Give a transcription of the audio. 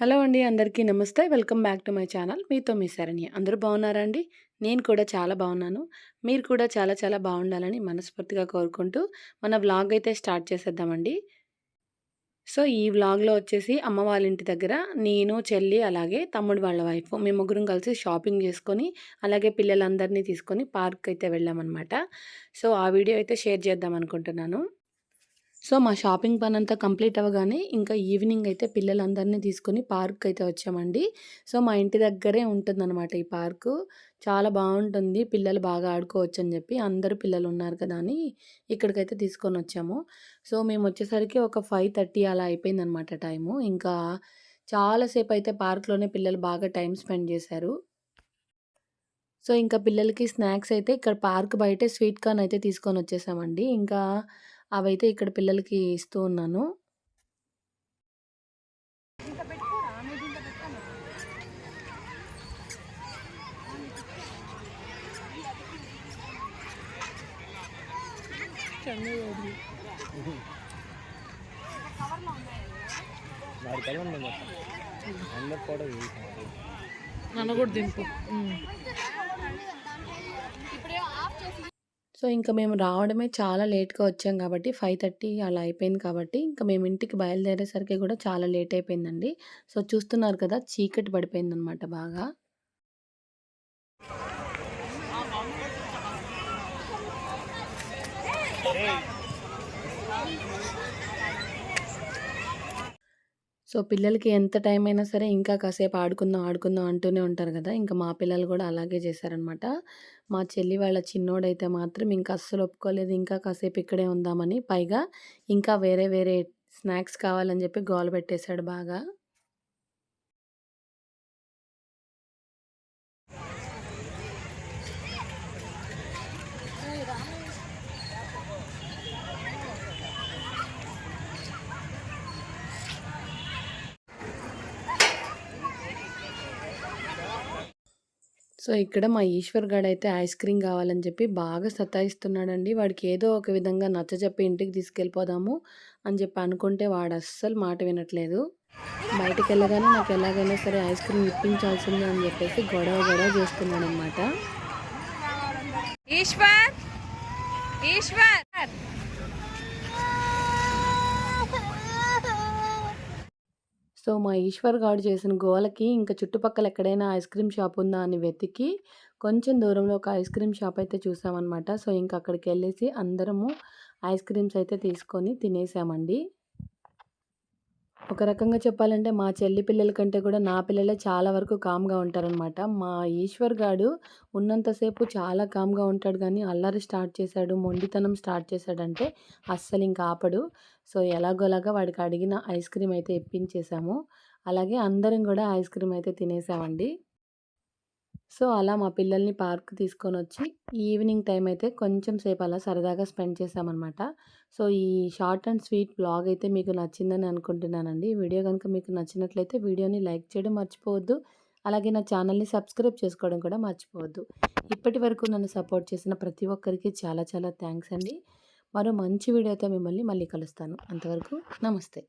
Hello అండి అందరికీ నమస్తే. Welcome back to my channel. మీతో మీ శరణ్య. అందరూ బాగున్నారా అండి? నేను కూడా చాలా బాగున్నాను. మీరు కూడా చాలా చాలా బాగుండాలని మనస్ఫూర్తిగా కోరుకుంటూ మన వ్లాగ్ అయితే స్టార్ట్ చేసేద్దామండి. సో ఈ వ్లాగ్లో వచ్చేసి అమ్మ వాళ్ళ ఇంటి దగ్గర నేను చెల్లి అలాగే తమ్ముడు వాళ్ళ వైఫ్ మేము ముగ్గురం కలిసి షాపింగ్ చేసుకొని అలాగే పిల్లలందరినీ తీసుకొని పార్క్ అయితే వెళ్ళామన్నమాట. సో ఆ వీడియో అయితే షేర్ చేద్దాం అనుకుంటున్నాను. సో మా షాపింగ్ పని అంతా కంప్లీట్ అవ్వగానే ఇంకా ఈవినింగ్ అయితే పిల్లలందరినీ తీసుకొని పార్క్ అయితే వచ్చామండి. సో మా ఇంటి దగ్గరే ఉంటుందన్నమాట ఈ పార్కు. చాలా బాగుంటుంది. పిల్లలు బాగా ఆడుకోవచ్చు అని చెప్పి అందరూ పిల్లలు ఉన్నారు కదా అని ఇక్కడికైతే తీసుకొని వచ్చాము. సో మేము వచ్చేసరికి ఒక ఫైవ్ థర్టీ అలా అయిపోయిందనమాట టైము. ఇంకా చాలాసేపు అయితే పార్క్లోనే పిల్లలు బాగా టైం స్పెండ్ చేశారు. సో ఇంకా పిల్లలకి స్నాక్స్ అయితే ఇక్కడ పార్క్ బయటే స్వీట్ కార్న్ అయితే తీసుకొని వచ్చేసామండి. ఇంకా అవైతే ఇక్కడ పిల్లలకి ఇస్తూ ఉన్నాను. నన్ను కూడా దింపు. సో ఇంకా మేము రావడమే చాలా లేట్గా వచ్చాం కాబట్టి ఫైవ్ థర్టీ అలా అయిపోయింది కాబట్టి ఇంకా మేము ఇంటికి బయలుదేరేసరికి కూడా చాలా లేట్ అయిపోయిందండి. సో చూస్తున్నారు కదా చీకటి పడిపోయిందనమాట బాగా. సో పిల్లలకి ఎంత టైం అయినా సరే ఇంకా కాసేపు ఆడుకుందాం ఆడుకుందాం అంటూనే ఉంటారు కదా! ఇంకా మా పిల్లలు కూడా అలాగే చేశారనమాట. మా చెల్లి వాళ్ళ చిన్నోడైతే మాత్రం ఇంకా అస్సలు ఒప్పుకోలేదు ఇంకా కాసేపు ఇక్కడే ఉందామని. పైగా ఇంకా వేరే వేరే స్నాక్స్ కావాలని చెప్పి గోల పెట్టేశాడు బాగా. సో ఇక్కడ మా ఈశ్వర్ గాడు అయితే ఐస్ క్రీమ్ కావాలని చెప్పి బాగా సతాయిస్తున్నాడండి. వాడికి ఏదో ఒక విధంగా నచ్చజెప్పి ఇంటికి తీసుకెళ్ళిపోదాము అని చెప్పి అనుకుంటే వాడు అస్సలు మాట వినట్లేదు. బయటకు వెళ్ళగానే నాకు ఎలాగైనా సరే ఐస్ క్రీమ్ ఇప్పించాల్సిందే అని చెప్పేసి గొడవ గొడవ చేస్తున్నాడు అనమాట ఈశ్వర్! ఈశ్వర్! సో మా ఈశ్వర్ గారు చేసిన గోలకి ఇంకా చుట్టుపక్కల ఎక్కడైనా ఐస్ క్రీమ్ షాప్ ఉందా అని వెతికి కొంచెం దూరంలో ఒక ఐస్ క్రీమ్ షాప్ అయితే చూసామన్నమాట. సో ఇంకా అక్కడికి వెళ్ళేసి అందరము ఐస్ క్రీమ్స్ అయితే తీసుకొని తినేసామండి. ఒక రకంగా చెప్పాలంటే మా చెల్లి పిల్లల కంటే కూడా నా పిల్లలే చాలా వరకు కామ్గా ఉంటారనమాట మా ఈశ్వర్ గాడు ఉన్నంతసేపు చాలా కామ్గా ఉంటాడు కానీ అల్లరి స్టార్ట్ చేశాడు మొండితనం స్టార్ట్ చేశాడంటే అస్సలు ఇంకా ఆపడు. సో ఎలాగోలాగా వాడికి అడిగిన ఐస్ క్రీమ్ అయితే ఇప్పించేసాము అలాగే అందరం కూడా ఐస్ క్రీమ్ అయితే తినేసామండి. సో అలా మా పిల్లల్ని పార్క్ తీసుకొని వచ్చి ఈవినింగ్ టైం అయితే కొంచెం సేపు అలా సరదాగా స్పెండ్ చేసామన్నమాట. సో ఈ షార్ట్ అండ్ స్వీట్ బ్లాగ్ అయితే మీకు నచ్చిందని అనుకుంటున్నానండి. వీడియో కనుక మీకు నచ్చినట్లయితే వీడియోని లైక్ చేయడం మర్చిపోవద్దు. అలాగే నా ఛానల్ని సబ్స్క్రైబ్ చేసుకోవడం కూడా మర్చిపోవద్దు. ఇప్పటి వరకు నన్ను సపోర్ట్ చేసిన ప్రతి ఒక్కరికి చాలా చాలా థ్యాంక్స్ అండి. మరో మంచి వీడియోతో మిమ్మల్ని మళ్ళీ కలుస్తాను. అంతవరకు నమస్తే.